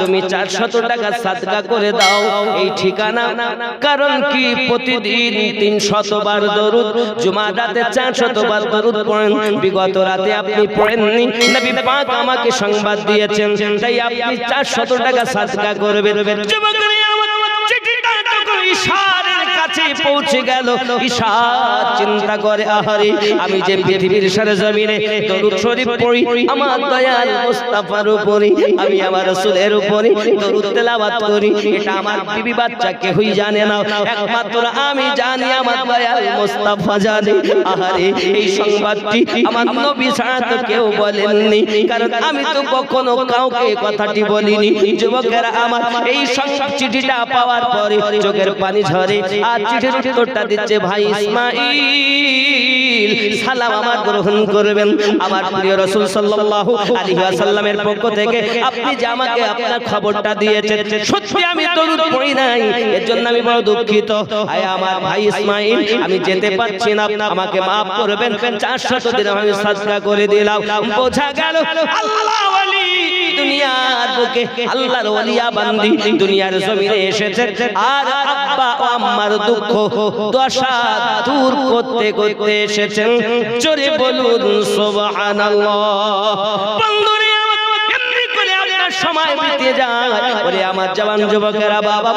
তুমি চারশত টাকা সাদকা করে দাও এই ঠিকানা। কারণ কি? প্রতিদিন তিন শতবার দরুদ জুমা রাতে চার শতবার দরুদ পড়েন। বিগত রাতে আপনি পড়েননি। নবী পাক আমাকে সংবাদ দিয়েছেন, তাই আপনি চারশত টাকা সাদকা করবেন। যুবকরা আমার কাছে পৌঁছে গেল। ঈশার চিন্তা করে, আহারে, আমি যে পৃথিবীর সারে জমিনে দরুদ শরীফ পড়ি, আমার দয়াল মুস্তাফার উপরে, আমি আমার রাসূলের উপরে দরুদ তেলাওয়াত করি। এটা আমার বিবি বাচ্চা কেউই জানে না। একমাত্র আমি জানি, আমার দয়াল মুস্তাফা জানে। আহারে, এই সংবাদটি আমার নবী ছাড়া কেউ বলেননি। কারণ আমি তো কখনো কাউকে কথাটি বলিনি। যুবকেরা আমার এই চিঠিটা পাওয়ার পরে চোখের পানি ঝরে, আর চিঠির উত্তরটা দিচ্ছে ভাই ইসমাইল। সালাম আমার গ্রহণ করবেন। আমার প্রিয় রাসূল সাল্লাল্লাহু আলাইহি ওয়াসাল্লামের পক্ষ থেকে আপনি যে আমাকে আপনার খবরটা দিয়েছেন সত্যি আমি দরুদ পড়ি নাই। এর জন্য আমি বড় দুঃখিত। আয় আমার ভাই ইসমাইল আমি যেতে পারছি না। আমাকে maaf করবেন। 400 দিন আমি সাজদা করে দিলাম। বোঝা গেল আল্লাহ ওয়ালি দুনিয়ার বুকে আল্লাহর ওলিয়া বান্দি দুনিয়ার জমিনে এসেছে। আর আব্বা ও আম্মার দুঃখ দশা দূর করতে করতে এসেছেন। জোরে বলুন সময় বিতে যায়। আমার জওয়ান যুবকেরা, বাবা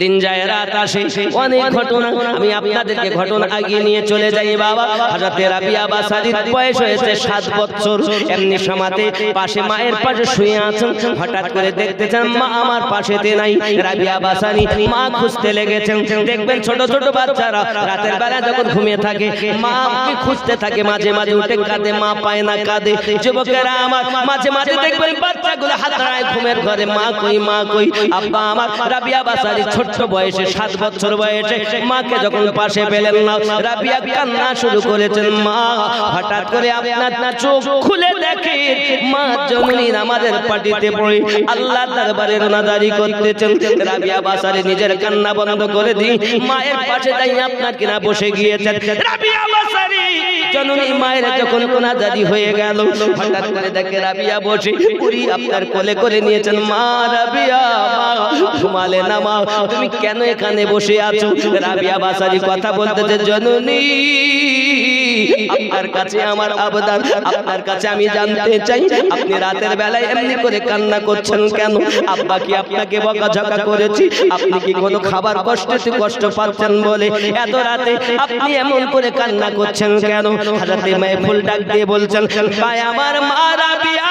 দিন যায় রাত আসে। অনেক ঘটনা, আমি আপনাদেরকে ঘটনা আগিয়ে নিয়ে চলে যাই বাবা। হযরতে রাবিয়া বাসারির বয়স হয়েছে সাত বছর। এমনি সমাতে পাশে মায়ের পাশে শুয়ে আছেন। হঠাৎ করে দেখতে চান, মা আমার পাশেতে নাই। রাবিয়া বাসারি মা খুঁজতে লেগেছেন। দেখবেন ছোট ছোট বাচ্চারা রাতের বেলা যখন ঘুমিয়ে থাকে, মা কি খুঁজতে থাকে? মাঝে মাঝে উঠে কাঁদে, মা পায় না কাঁদে। যুবকেরা আমার মাঝে মাঝে দেখবেন বাচ্চাগুলো হাত ঘুমের ঘরে। মা কই মা কই? আব্বা আমার, রাবিয়া বাসারি ছোট্ট বয়সে, সাত বছর বয়সে মাকে যখন পাশে পেলেন না, রাবিয়া কান্না শুরু করেছেন মা। হঠাৎ করে আপনার না চোখ খুলে দেখে মা জননী আমাদের পাটিতে পড়ে, আল্লাহ দরবারে নাদারি করতেছেন। রাবিয়া বাসারে নিজের কান্না বন্ধ করে দিই মায়ের পাশে তাই আপনার কিনা বসে গিয়েছেন। রাবিয়া বাসারি, জননী মায়ের যখন কোনাদারি হয়ে গেল, হঠাৎ করে দেখে রাবিয়া বসে, পুরি আপনার কোলে করে নিয়েছেন। মা, রাবিয়া, মা, ঘুমালে না মা তুমি কেন এখানে বসে আছো? রাবিয়া বাসারি কথা বলতেছে জননী, আপনার কাছে আমার আবেদন আপনার কাছে আমি জানতে চাই, আপনি রাতের বেলায় এমনি করে কান্না করছেন কেন? আব্বা কি আপনাকে বকাঝকা করেছি? আপনি কি কোনো খাবার কষ্টে কষ্ট পাচ্ছেন বলে? এত রাতে আপনি এমন করে কান্না করছেন কেন? হাজাতে মায়ে ফুল ডাক দিয়ে বলছেন, ভাই, আমার মা রাবিয়া।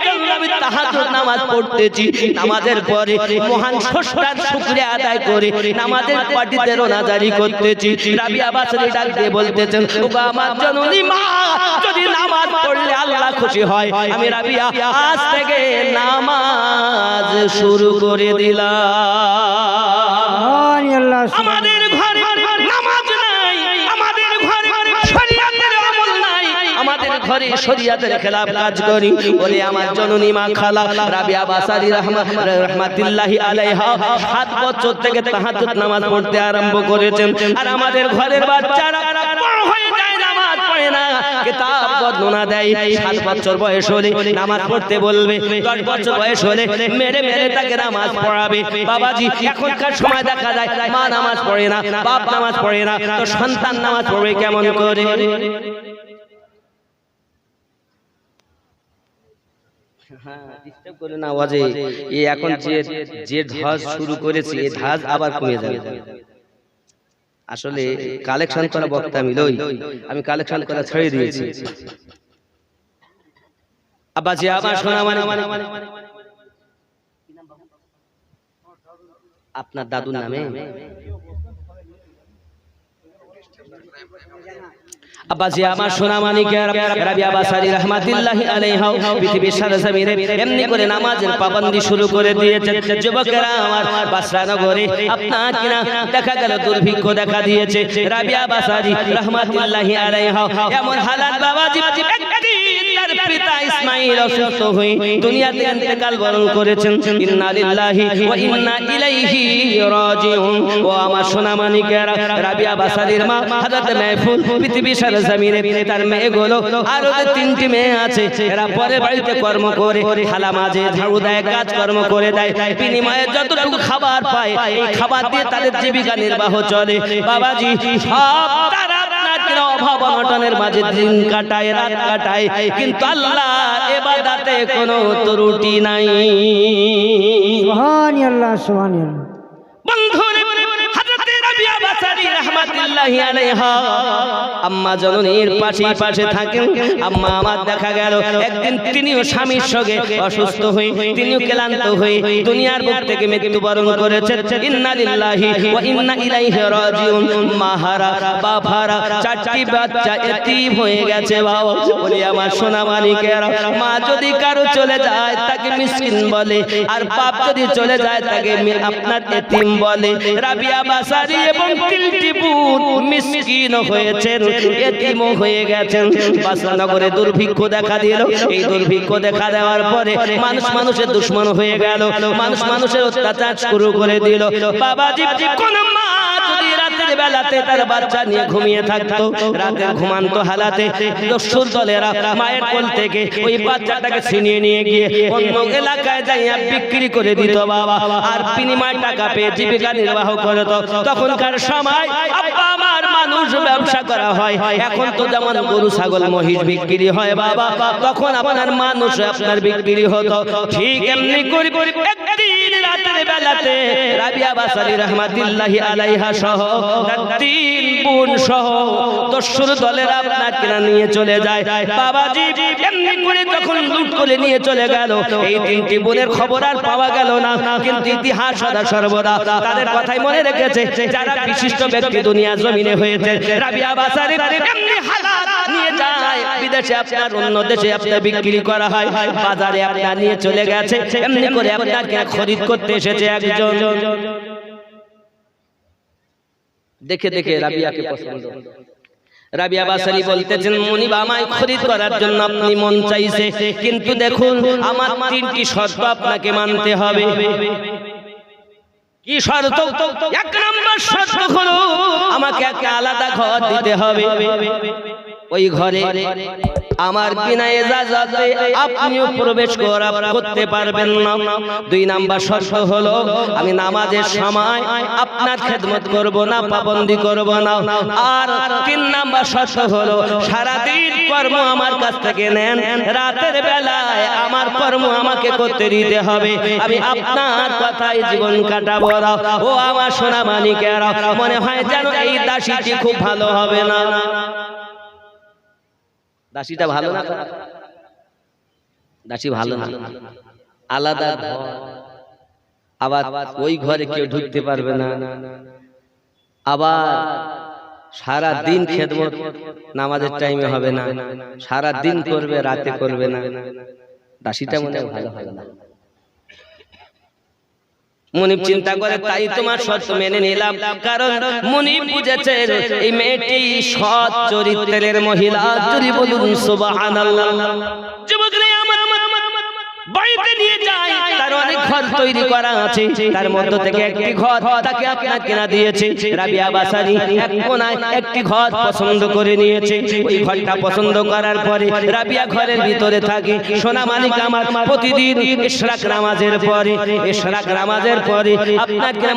আমি তাহাজ্জুদ নামাজ পড়তেছি। নামাজের পরে মহান স্রষ্টার শুকরিয়া আদায় করে নামাজের পার্টিতে রোনাজারি করতেছি। রাবিয়া বাসরি ডাক দিয়ে বলতেছেন, ওগো আমার জননী মা, যদি নামাজ পড়লে আল্লাহ খুশি হয়। আমি রাবিয়া আজ থেকে নামাজ শুরু করে দিলাম। ঘরে শরিয়াতের খেলাফ কাজ করি। বলে আমার জননী মা খালা রাবিয়া বাসারি রহমত রহমাতুল্লাহি আলাইহা সাত বছর থেকে তাহাজ্জুদ নামাজ পড়তে আরম্ভ করেছেন। আর আমাদের ঘরের বাচ্চারা বড় হয়ে যায় নামাজ পড়ে না। কিতাব বর্ণনা দেয় সাত বছর বয়স হলে নামাজ পড়তে বলবে দশ বছর বয়স হলে মেরে মেরে তাকে নামাজ পড়াবে। বাবাজি এখনকার সময় দেখা যায় মা নামাজ পড়ে না বাপ নামাজ পড়ে না তো সন্তান নামাজ পড়বে কেমন করে? হ্যাঁ, করে না আওয়াজে। এ এখন যে যে ধাজ শুরু করেছে এই ধাজ আবার কমে যাবে। আসলে কালেকশন করা বক্তা আমি লই। আমি কালেকশন করা ছেড়ে দিয়েছি। আব্বাজি আবার শোনা মানে আপনার দাদুর নামে? আব্বাজি আমার সোনা মানিকের রাবিয়া বাসারি রহমাতুল্লাহি আলাইহা, পৃথিবীর সারা জমিনে এমনি করে নামাজের পাবন্দি শুরু করে দিয়েছে যুবকেরা, আমার বাসরা নগরে, আপনার কিনা দেখা গেল, দুর্ভিক্ষ দেখা দিয়েছে। রাবিয়া বাসারি রহমাতুল্লাহি আলাইহা, এমন হালাত বাবাজি একদিন তার পিতা অসুস্থ হয়ে দুনিয়াতে ইন্তেকাল বরণ করেছেন। ওয়া ইন্না ইলাইহি রাজিউন। ও আমার সোনা রাবিয়া বাসারির মা, হযরত মাহফুল পৃথিবীর সারা জমিনে তার মেয়েগুলো আরও যে তিনটি মেয়ে আছে। এরা পরে বাড়িতে কর্ম করে হালা মাঝে ঝাড়ু দেয় কাজ কর্ম করে দেয়। বিনিময়ে যতটুকু খাবার পায়, এই খাবার দিয়ে তাদের জীবিকা নির্বাহ চলে। বাবাজি, সব তারা আপনার অভাব অনটনের মাঝে দিন কাটায় রাত কাটায়। কিন্তু আল্লাহ এবাদাতে কোনো ত্রুটি নাই। সুবহানাল্লাহ আল্লাহ সুবহানি আম্মা জননীর পাশে পাশে থাকেন। আম্মা আমার দেখা গেল। একদিন তিনিও স্বামীর সঙ্গে অসুস্থ তিনিও ক্লান্ত দুনিয়ার থেকে মৃত্যুবরণ ইন্না লিল্লাহি ওয়া ইন্না ইলাইহি রাজিউন। মাহারা বাবারা চারটি বাচ্চা এতিম হয়ে গেছে বাবা। বলি আমার সোনা মা যদি কারও চলে যায়, তাকে মিসকিন বলে। আর বাপ যদি চলে যায়, তাকে আপনার এতিম বলে। রাবিয়া বাসারি এবং পুত। মিসকিন হয়েছেন এতিমও হয়ে গেছেন। বাসরানগরে দুর্ভিক্ষ দেখা দিল। এই দুর্ভিক্ষ দেখা দেওয়ার পরে মানুষ মানুষের দুশ্মন হয়ে গেল। মানুষ মানুষের অত্যাচার শুরু করে দিল। বাবাজি কোন মা বেলাতে তার বাচ্চা নিয়ে ঘুমিয়ে থাকতো ঘুমান্ত হালাতে ওই বাচ্চাটাকে ছিনিয়ে নিয়ে গিয়ে বিক্রি করে দিত বাবা। আর টাকা পেয়ে জীবিকা নির্বাহ করত। তখনকার সময় মানুষ ব্যবসা করা হয়। এখন তো যেমন গরু, ছাগল, মহিষ বিক্রি হয় বাবা, তখন আপনার মানুষ আপনার বিক্রি হতো। ঠিক এমনি করি করি একদিন রাতের বেলাতে রাবিয়া বাসারি রহমাতুল্লাহি আলাইহা সহ তিন বোন সহ দস্যুর দলের আপনার কিনা নিয়ে চলে যায়। বাবাজি এমনি করে যখন লুট করে নিয়ে চলে গেল, এই তিনটি বোনের খবর আর পাওয়া গেল না। কিন্তু ইতিহাস সদা সর্বদা তাদের কথাই মনে রেখেছে, যারা বিশিষ্ট ব্যক্তি দুনিয়া জমিনে হয়েছে। রাবিয়া বাসারি এমনি নিয়ে যায়? বিদেশে আপনার অন্য দেশে আপনার বিক্রি করা হয়। বাজারে আপনার নিয়ে চলে গেছে। এমনি করে আপনাকে খরিদ করতে এসেছে একজন। দেখে দেখে রাবিয়াকে পছন্দ। রাবিয়া বাসারি বলতেছেন মনিব আমায় খরিদ করার জন্য আপনি মন চাইছে। কিন্তু দেখুন, আমার তিনটি শর্ত আপনাকে মানতে হবে। কি শর্ত? এক নম্বর শর্ত হলো আমাকে একটা আলাদা ঘর দিতে হবে। ওই ঘরে আমার বিনা এজাজতে আপনিও প্রবেশ করা করতে পারবেন না। দুই নাম্বার শর্ত হলো আমি নামাজের সময় আপনার খেদমত করব না পাবন্দি করব না। আর তিন নাম্বার শর্ত হলো সারাদিন কর্ম আমার কাছ থেকে নেন। রাতের বেলায় আমার কর্ম আমাকে করতে দিতে হবে। আমি আপনার কথাই জীবন কাটাবো। ও আমার সোনা মানিকেরা মনে হয় যেন এই দাসীটি খুব ভালো হবে না। দাসীটা ভালো না দাসী ভালো না। আলাদা। আবার ওই ঘরে কেউ ঢুকতে পারবে না। আবার সারা দিন খেদমত। নামাজের টাইমে হবে না। সারা দিন করবে রাতে করবে না। দাসীটা মনে হয় ভালো হবে না। মনিব চিন্তা করে তাই তোমার শর্ত মেনে নিলাম। কারণ মনিব বুঝেছে এই মেয়েটি সৎ চরিত্রের মহিলা। যদি বলুন সুবহানাল্লাহ যুবকরা আমার। বাড়িতে নিয়ে অনেক ঘর তৈরি করা আছে। তার মধ্য থেকে একটি ঘর তাকে আপনার কেনা দিয়েছে। রাবিয়া বাসারি একটি ঘর পছন্দ করে নিয়েছে। ওই ঘরটা পছন্দ করার পরে রাবিয়া ঘরের ভিতরে থাকে। সোনা মালিক আমার প্রতিদিন পরে পরে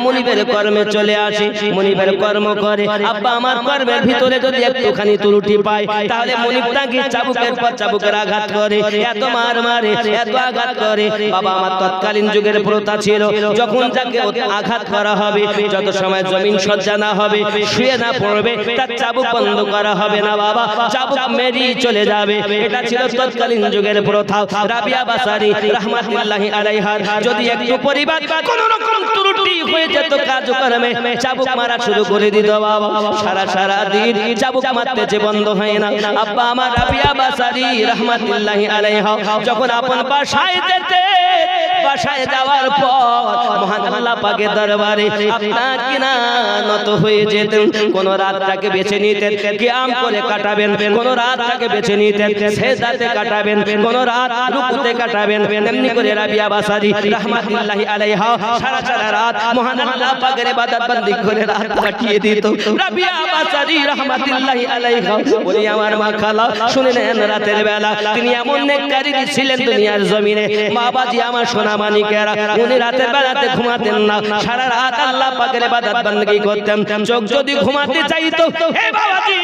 মনিবের কর্মে চলে আসে। মনিবের কর্ম করে, আব্বা, আমার কর্মের ভিতরে যদি একটুখানি ত্রুটি পায়, তাহলে মনিব তাকে চাবুকের পর চাবুকের আঘাত করে, এত মার মারে, এত আঘাত করে। বাবা আমার তৎকালীন যুগের প্রথা ছিল, যখন তাকে আঘাত করা হবে, যত সময় জমিন সজ্জা না হবে, শুয়ে না পড়বে, তার চাবুক বন্ধ করা হবে না বাবা, চাবুক মেরি চলে যাবে। এটা ছিল তৎকালীন যুগের প্রথা। রাবিয়া বাসারি রহমাতুল্লাহি আলাইহা, যদি একটু পরিবার কোন রকম ত্রুটি হয়ে যেত কাজকর্মে, চাবুক মারা শুরু করে দিত বাবা। সারা সারা দিন চাবুক মারতেছে বন্ধ হয় না। আব্বা আমার রাবিয়া বাসারি রহমাতুল্লাহি আলাইহা, যখন আপন বাসায় যেতে বাসায় যাওয়ার পর মহান আল্লাহ পাকের দরবারে আপনার কিনা নত হয়ে যেতেন। কোন রাতটাকে বেছে নিতেন কিয়াম করে কাটাবেন। কোন রাতটাকে বেছে নিতেন সেজদাতে কাটাবেন। কোন রাত রুকুতে কাটাবেন। এমনি করে রাবিয়া বাসারি রহমাতুল্লাহি আলাইহা সারা সারা রাত মহান আল্লাহ পাকের ইবাদত বন্দি করে রাত কাটিয়ে দিত। রাবিয়া বাসারি রহমাতুল্লাহি আলাইহা বলি, আমার মা খালা, শুনে নেন রাতের বেলা। তিনি এমন নেককারী ছিলেন দুনিয়ার জমিনে। মা বাজি আমার সোনা মানিকেরা উনি রাতের বেলাতে ঘুমাতেন না। সারা রাত আল্লাহ পাকের ইবাদত বন্দেগী করতেন, চোখ যদি ঘুমাতে চাইতো, হে বাবাজি,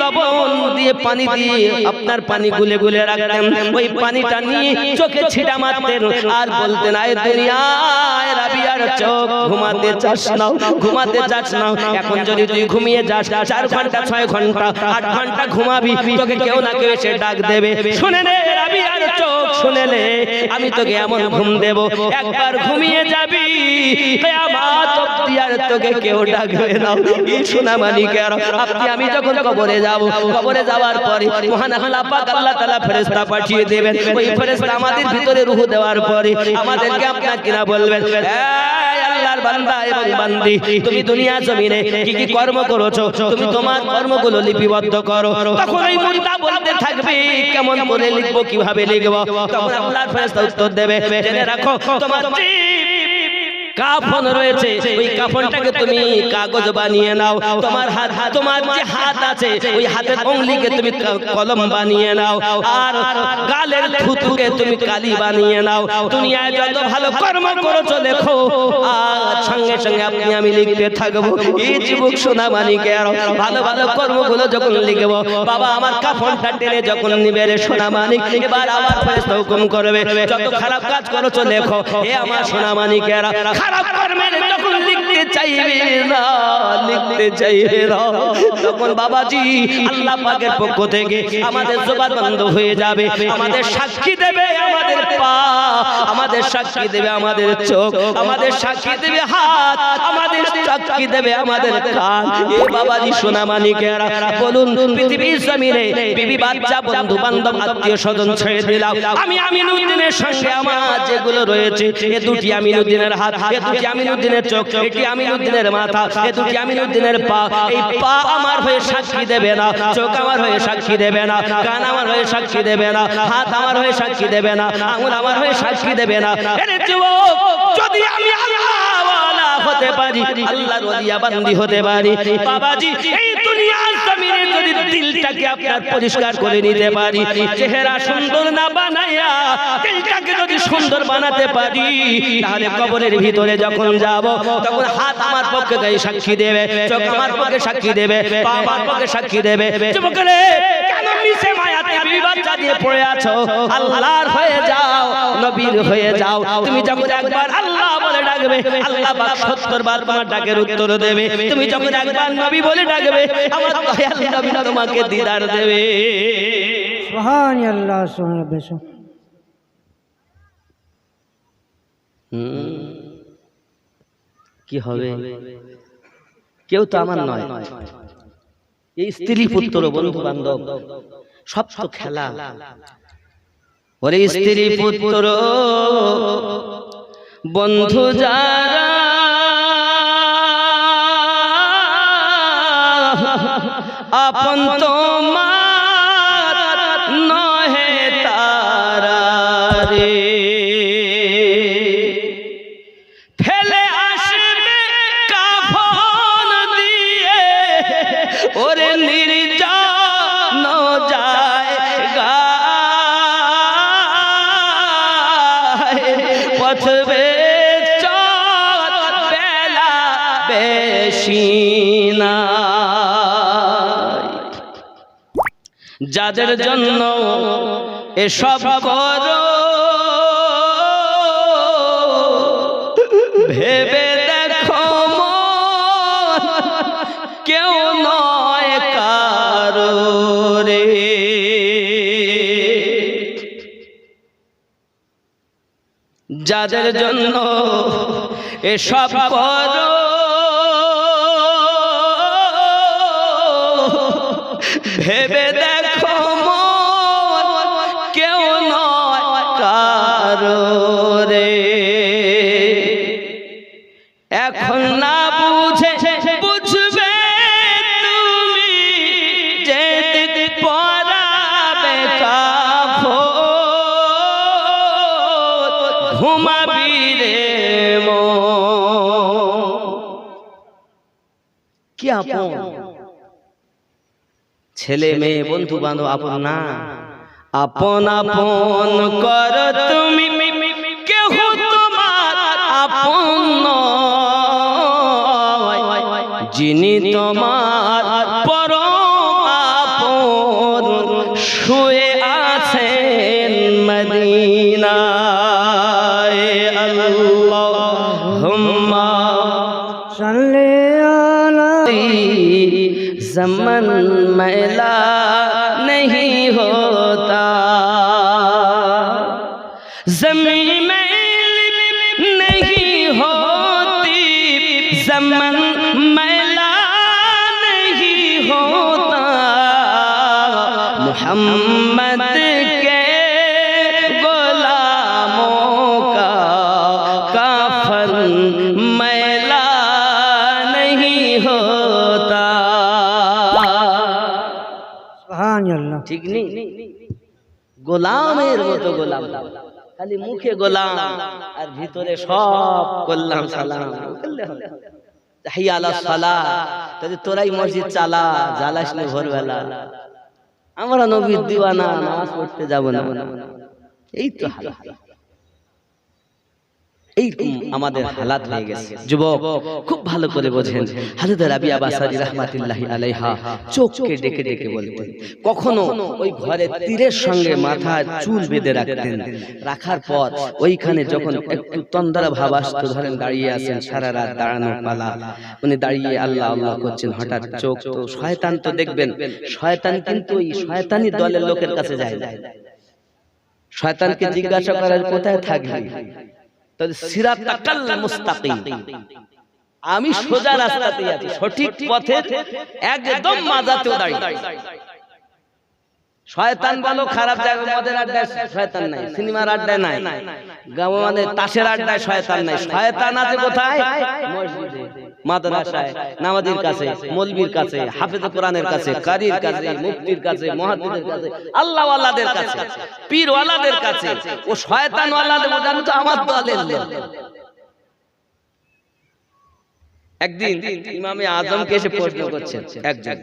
লবণ দিয়ে পানি দিয়ে আপনার পানি গুলে গুলে রাখতেন। ওই পানিটা নিয়ে চোখে ছিটা মারতেন, আর বলতেন, আয় দুনিয়ায় রাবিয়ার চোখ, ঘুমাতে চাস না, ঘুমাতে চাস না। এখন যদি তুই ঘুমিয়ে যাস, চার ঘণ্টা, ছয় ঘণ্টা, আট ঘণ্টা ঘুমাবি, তোকে কেউ না কেউ এসে ডাক দেবে। শুনে নে রাবিয়ার চোখ শুনে নে আমি তোকে এমন ঘুম দেব একবার ঘুমিয়ে যাবি। আর তোকে কেউ ডাকবে না। এই আপনি আমি যখন কবরে যাব কবরে যাওয়ার পরে মহান আল্লাহ পাক আল্লাহ তাআলা ফেরেশতা পাঠিয়ে দেবেন। ওই ফেরেশতা আমাদের ভিতরে রূহ দেওয়ার পরে আমাদেরকে আপনার কিনা বলবেন আল্লাহর বান্দা এবং বান্দি তুমি দুনিয়া জমিনে কি কি কর্ম করেছ তুমি তোমার কর্মগুলো লিপিবদ্ধ করো। তখন ওই বলতে থাকবে কেমন করে লিখব কীভাবে লিখব? তখন আল্লাহর ফেরেশতা উত্তর দেবে। জেনে রাখো তোমার কাফন রয়েছে। ওই কাফনটাকে তুমি কাগজ বানিয়ে নাও। তোমার হাত তোমার যে হাত আছে ওই হাতের অঙ্গলিকে তুমি কলম বানিয়ে নাও। আর গালের থুতুকে তুমি কালি বানিয়ে নাও। দুনিয়ায় যত ভালো কর্ম করেছ দেখো আর সঙ্গে সঙ্গে আপনি আমি লিখতে থাকব। এই যুবক সোনা মানিকে আর ভালো ভালো কর্মগুলো যখন লিখব বাবা আমার কাফনটা টেনে যখন নিবে রে সোনা মানিক এবার আমার ফেরেশতা হুকুম করবে যত খারাপ কাজ করেছ লেখো এ আমার সোনা মানিকেরা খারাপ কর্মের যখন লিখতে বাবাজি আমাদের জবান আমাদের চোখ, আমাদের বাবাজি সোনা মানিকেরা বলুন, পৃথিবীর জমিনে বিবি বাচ্চা বন্ধু বান্ধব আত্মীয় স্বজন ছেড়ে দিলাম। আমি আমিনুদ্দিনের সঙ্গে আমার যেগুলো রয়েছে, এ দুটি আমিনুদ্দিনের হাত, এ দুটি আমিনুদ্দিনের চোখ, এটি আমিনুদ্দিনের মাথা, এ দুটি আমিনুদ্দিনের পা, এই পা আমার হয়ে সাক্ষী দেবে না, চোখ আমার হয়ে সাক্ষী দেবে না, কান আমার হয়ে সাক্ষী দেবে না, হাত আমার হয়ে সাক্ষী দেবে না, আঙুল আমার হয়ে সাক্ষী দেবে না। যদি আমি আল্লাহওয়ালা হতে পারি আল্লাহর ওলিয়া বান্দি হতে পারি। বাবাজি, এই দুনিয়ার যদি দিলটাকে আপনার পরিষ্কার করে নিতে পারি চেহারা সুন্দর না বানাইয়া দিলটাকে যদি সুন্দর বানাতে পারি তাহলে কবরের ভিতরে যখন যাব তখন হাত আমার পক্ষে গায়ে সাক্ষী দেবে চোখ আমার পক্ষে সাক্ষী দেবে পা আমার পক্ষে সাক্ষী দেবে যুবকরে কেন মিশে মায়াতে বিবাচ্চা দিয়ে পড়ে আছো? আল্লাহর হয়ে যাও নবীর হয়ে যাও তুমি যখন একবার ডাকবে আল্লাহ পাক সত্তর বার তোমার ডাকের উত্তর দেবে। তুমি যখন একবার নবী বলে ডাকবে আমার দয়াল নবী তোমাকে দিদার দেবে। সুহান বেশ। কি হবে? কেউ তো আমার নয়। এই স্ত্রী পুত্র বন্ধু বান্ধব সব তো খেলা। ওরে স্ত্রী পুত্র বন্ধু যারা আপন তোমার যাদের জন্য এসব করো। ভেবে দেখো কেউ নয় কারও রে। যাদের জন্য এসব করো। ভেবে আপন। ছেলে মেয়ে বন্ধু বান্ধব আপন না। আপন আপন কর তুমি। তোমার। যিনি তোমার পরম আপন, শুয়ে আছেন মদিনায়। ঠিক নেই? গোলামের মতো গোলাম। খালি মুখে গোলাম আর ভিতরে সব করলাম সালাম। তোরাই মসজিদ চালা, জ্বালাস না ভোরবেলা। আমরা নবীর দিওয়ানা, নামাজ পড়তে যাব না। এই তো হাল। এই আমাদের হালাত হয়ে গেছে। যুবক, খুব ভালো করে বোঝেন। হাজরত রাবিয়া বাসারি রাহমাতুল্লাহি আলাইহা চোখকে ডেকে ডেকে বলতেন, কখনো ওই ঘরে তীরের সঙ্গে মাথা চুল বেঁধে রাখতেন রাখার পর ওইখানে যখন একটু তন্দ্রা ভাব আসতো, ধরেন দাঁড়িয়ে আছেন সারা রাত দাঁড়ানো পালা। উনি দাঁড়িয়ে আল্লাহ আল্লাহ করছেন, হঠাৎ চোখ তো শয়তান তো দেখবেন। শয়তান কিন্তু ওই শয়তানি দলের লোকের কাছে যায় শয়তানকে জিজ্ঞাসা করার কোথায় থাকবি? তাহলে সিরাতাকাল মুস্তাকিম। আমি সোজা রাস্তাতে আছি। সঠিক পথে একদম মাজাতে দাঁড়িয়ে শয়তান বলো খারাপ জায়গা মদের আড্ডায় শয়তান নাই। সিনেমার আড্ডায় নাই। গাঁও মানে তাসের আড্ডায় শয়তান নাই। শয়তান আছে কোথায়? মসজিদে। মাদ্রাসায় নামাজির কাছে মলবির কাছে হাফেজ কোরআনের কাছে কারির কাছে মুফতির কাছে মুহাদ্দিসের কাছে আল্লাহ ওয়ালাদের কাছে পীর ওয়ালাদের কাছে ও শয়তান ওয়ালাদের তো আমার দলের লোক। একদিন ইমামে আজমকে এসে প্রশ্ন করছেন একজন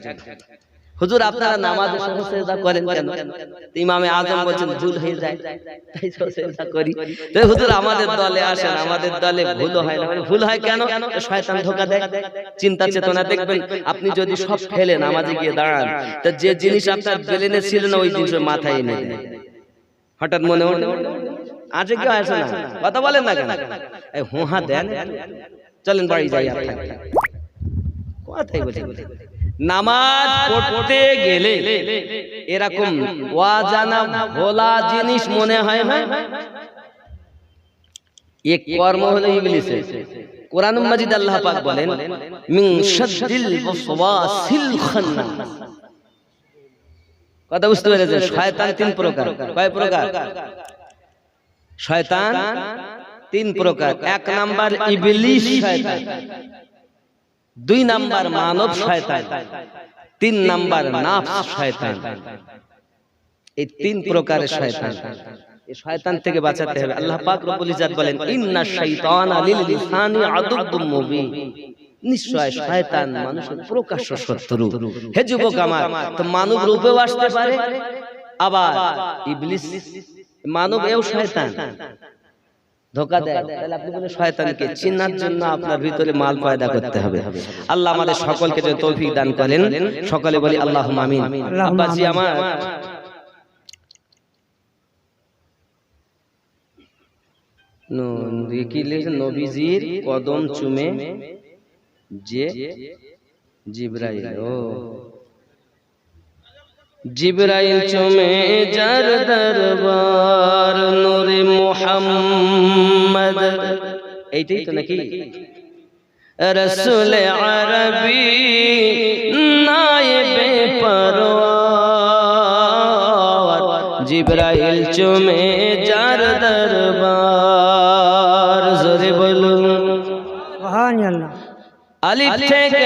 হুজুর, আপনারা নামাজে সহজেদা করেন কেন? ইমামে আজম বলছেন, ভুল হয়ে যায়। তাই সহজেদা করি। তো হুজুর, আমাদের দলে আসেন, আমাদের দলে ভুল হয় না। ভুল হয় কেন? শয়তান ধোকা দেয়। চিন্তা চেতনা দেখবেন, আপনি যদি সব ফেলে নামাজে গিয়ে দাঁড়ান, তো যে জিনিস আপনার ব্রেনে ছিল না, ওই জিনিস মাথায় এনে হঠাৎ মনে হলো, আছে কেউ আসে না? কথা বলেন না কেন? হুহা দেন। চলেন বাড়ি যাই। কথাই বলছি নামাজ পড়তে গেলে এরকম ওয়াজানা ভোলা জিনিস মনে হয় এক কর্ম হলো কোরআন মাজিদ আল্লাহ পাক বলেন, মিন কথা বুঝতে পেরেছেন? শয়তান তিন প্রকার। কয় প্রকার? শয়তান তিন প্রকার। এক নাম্বার ইবলিস শয়তান। দুই নাম্বার মানব শয়তান, তিন নাম্বার নাফস শয়তান। এই তিন প্রকারের শয়তান। এই শয়তান থেকে বাঁচাতে হবে। আল্লাহ পাক রব্বুল বলেন, ইন্না শাইতানা নিশ্চয় শয়তান মানুষের প্রকাশ্য শত্রু। হে যুবক আমার, তো মানব আসতে পারে, আবার ইবলিস মানব এও শয়তান। ধোকা দেয়। তাহলে আপনি শয়তানকে চিনার জন্য আপনার ভিতরে মাল পয়দা করতে হবে। আল্লাহ আমাদের সকলকে যে তৌফিক দান করেন সকলে বলি আল্লাহ আমিন। আব্বাজি আমার? নবীজির কদম চুমে যে জিব্রাইল। ও। জিব্রাইল চুমে যার দরবার নূরে মুহাম্মদ। এইটাই তো নাকি? রসুল আরবি নায়েবে পরওয়ার। জিব্রাইল চুমে যার দরবার জোরে বলুন। সুবহানাল্লাহ। আলিফ থেকে